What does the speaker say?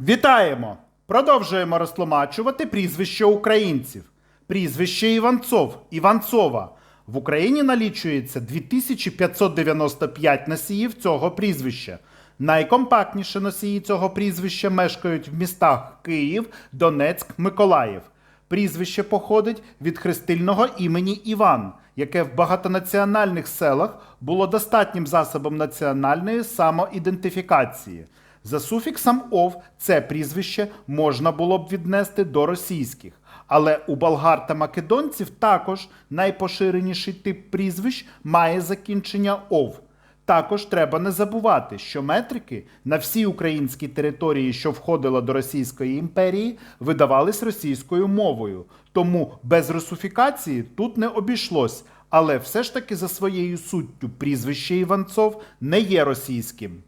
Вітаємо! Продовжуємо розтлумачувати прізвище українців. Прізвище Іванцов, Іванцова. В Україні налічується 2595 носіїв цього прізвища. Найкомпактніші носії цього прізвища мешкають в містах Київ, Донецьк, Миколаїв. Прізвище походить від хрестильного імені Іван, яке в багатонаціональних селах було достатнім засобом національної самоідентифікації. За суфіксом ов це прізвище можна було б віднести до російських, але у болгар та македонців також найпоширеніший тип прізвищ має закінчення ов. Також треба не забувати, що метрики на всій українській території, що входила до Російської імперії, видавались російською мовою. Тому без русифікації тут не обійшлось, але все ж таки за своєю суттю прізвище Іванцов не є російським.